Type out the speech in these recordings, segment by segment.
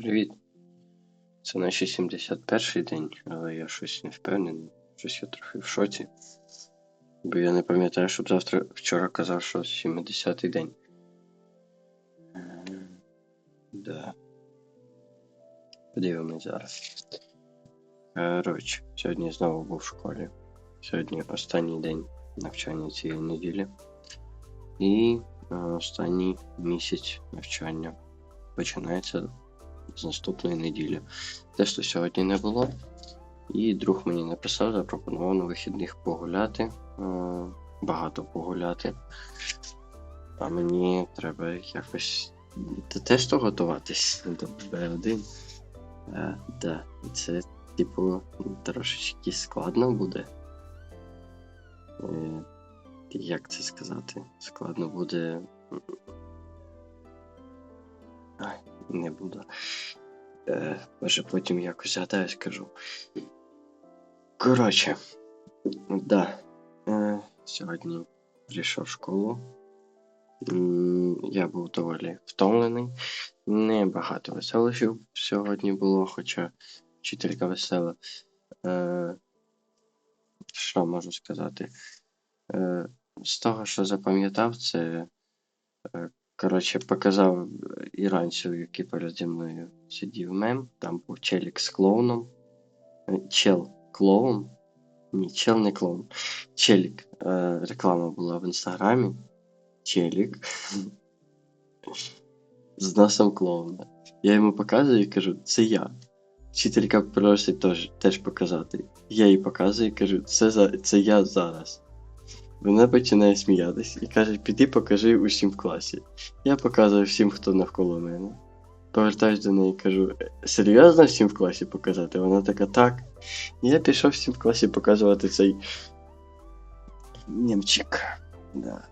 Привіт. Це наш 71-й день, але я щось не впевнений. Щось я трохи в шоці. Бо я не пам'ятаю, щоб завтра вчора казав, що 70-й день. Е, Да. Подивимось зараз. Коротше, сьогодні знову був в школі. Сьогодні останній день навчання цієї неділі. І е, останній місяць навчання починається з наступної неділі. Тесту сьогодні не було. І друг мені написав, запропонував на вихідних погуляти. е, Багато погуляти. А мені треба якось до тесту готуватись до Б1. Е, да. Це, типу, трошечки складно буде. Е, Як це сказати? Складно буде. Не буду. Е, може потім якось згадаю, скажу. Коротше, да. Е, сьогодні прийшов в школу. Я був доволі втомлений. Небагато веселощів сьогодні було, хоча вчителька весела. Е, що можу сказати? Е, з того, що запам'ятав, це е, коротше, показав іранцю, який перед зі мною сидів мем. Там був челік з клоуном. Е, Чел клоун. Ні, чел не клоун. Челік. Е, реклама була в інстаграмі. Челік. З носом клоуна. Я йому показую і кажу, це я. Вчителька просить теж, теж показати. Я їй показую і кажу, це, це я зараз. Вона починає сміятись і каже, піди покажи усім в класі. Я показую всім, хто навколо мене. Повертаюсь до неї і кажу, серйозно всім в класі показати? Вона така, так. І я пішов всім в класі показувати цей німчик. Да.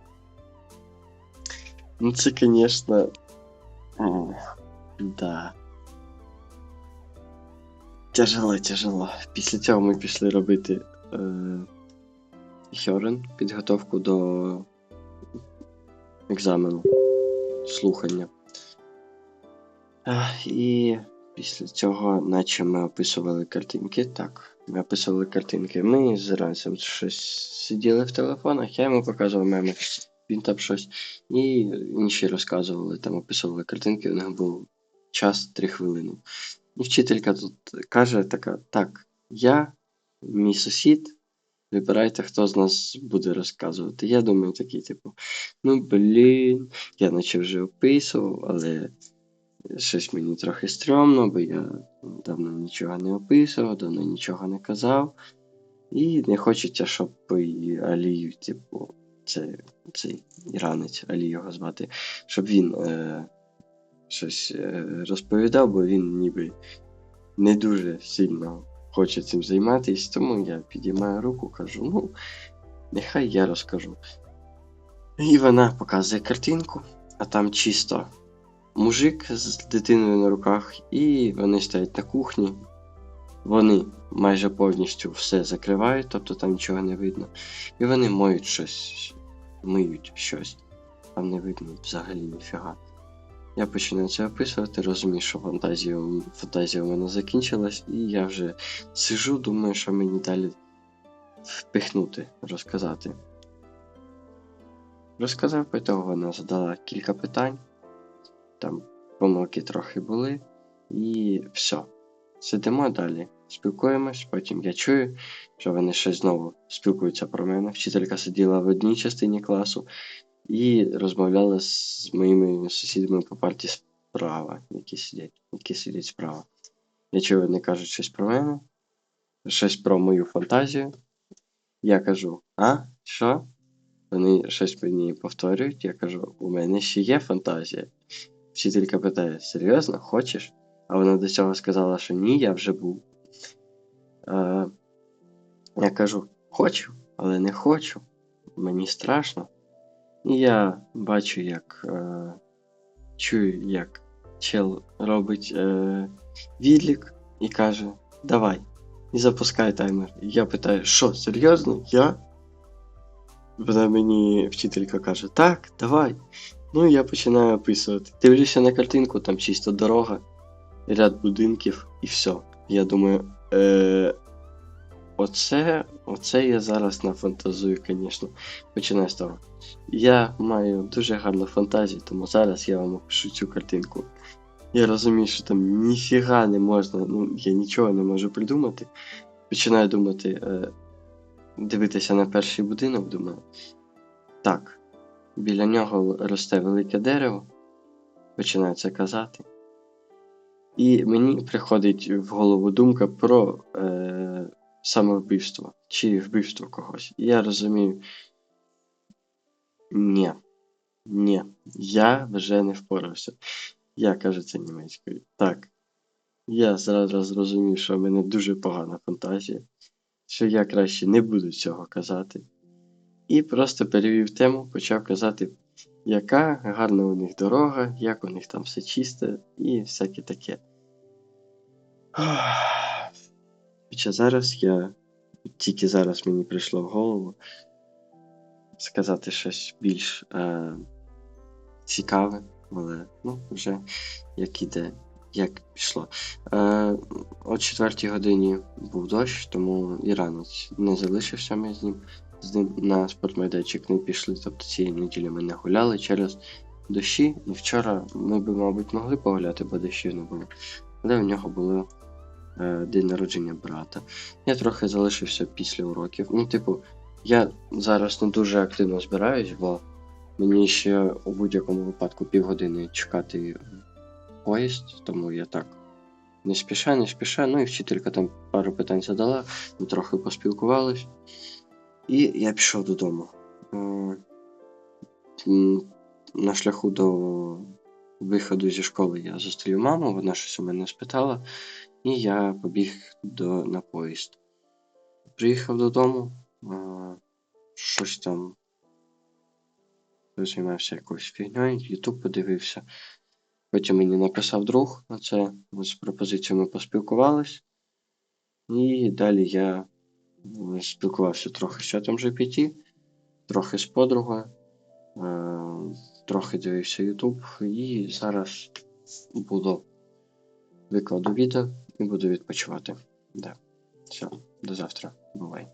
Ну це, звісно. Да. Тяжело, тяжело. Після цього ми пішли робити е, Хьорен, підготовку до екзамену, слухання. І після цього, наче ми описували картинки. Так, ми описували картинки. Ми з ранцем щось сиділи в телефонах, я йому показував меми, він там щось. І інші розказували, там описували картинки, у них був час 3 хвилини. І вчителька тут каже така: так, я, мій сусід, вибирайте, хто з нас буде розказувати. Я думаю, такий, типу, ну блін, я наче вже описував, але щось мені трохи стрьомно, бо я давно нічого не описував, давно нічого не казав. І не хочеться, щоб Алію, типу, це, цей іранець, Алі його звати, щоб він е, щось е, розповідав, бо він ніби не дуже сильно хоче цим займатися, тому я підіймаю руку, кажу, ну, нехай я розкажу. І вона показує картинку, а там чисто мужик з дитиною на руках, і вони стоять на кухні. Вони майже повністю все закривають, тобто там нічого не видно. І вони моють щось, миють щось. Там не видно взагалі ніфіга. Я починаю це описувати, розумію, що фантазія, фантазія у мене закінчилась, і я вже сижу, думаю, що мені далі впихнути, розказати. Розказав, потім вона задала кілька питань, там помилки трохи були, і все. Сидимо далі, спілкуємось, потім я чую, що вони щось знову спілкуються про мене. Вчителька сиділа в одній частині класу і розмовляла з моїми сусідами по парті справа, які сидять, які сидять справа. Я чую, вони кажуть щось про мене, щось про мою фантазію. Я кажу, а? Що? Вони щось мені повторюють, я кажу, у мене ще є фантазія. Вчителька питає, серйозно, хочеш? А вона до цього сказала, що ні, я вже був. Е, я кажу, хочу, але не хочу. Мені страшно. І я бачу, як е, чую, як чел робить е, відлік і каже: Давай, і запускай таймер. І я питаю, що, серйозно? Я? Вона мені вчителька каже, так, давай. Ну і я починаю описувати. Дивлюся на картинку, там чисто дорога. ряд будинків і все. Я думаю, е, оце, оце я зараз нафантазую, звісно. Починаю з того. Я маю дуже гарну фантазію, тому зараз я вам опишу цю картинку. Я розумію, що там ніфіга не можна, ну я нічого не можу придумати. Починаю думати, е, дивитися на перший будинок, думаю. Так, біля нього росте велике дерево. Починаю це казати. І мені приходить в голову думка про е, самовбивство чи вбивство когось. І я розумію. Ні. Ні, я вже не впорався. Я кажу це німецькою. Так. Я зараз зрозумів, що в мене дуже погана фантазія, що я краще не буду цього казати. І просто перевів тему, почав казати, яка гарна у них дорога, як у них там все чисте і всяке таке. Хоча зараз я тільки зараз мені прийшло в голову сказати щось більш е, цікаве, але ну, вже як іде, як пішло. Е, о 4 годині був дощ, тому і ранець не залишився ми з ним. З ним на спортмайданчик не пішли, тобто цієї неділі ми не гуляли через дощі. І вчора ми б, мабуть, могли погуляти, бо дощів не було. Але в нього було е, день народження брата. Я трохи залишився після уроків. Ну, типу, я зараз не дуже активно збираюсь, бо мені ще у будь-якому випадку півгодини чекати поїзд, тому я так не спіша, не спіша. Ну і вчителька там пару питань задала, ми трохи поспілкувались. І я пішов додому. Е, На шляху до виходу зі школи я зустрів маму, вона щось у мене спитала, і я побіг до, на поїзд. Приїхав додому, е, щось там займався якоюсь фігньою, Ютуб подивився. Потім мені написав друг на це, з пропозиціями поспілкувались. І далі я е, спілкувався трохи з чатом GPT, трохи з подругою, трохи дивився YouTube і зараз буду викладу відео і буду відпочивати. Да. Все, до завтра. Бувай.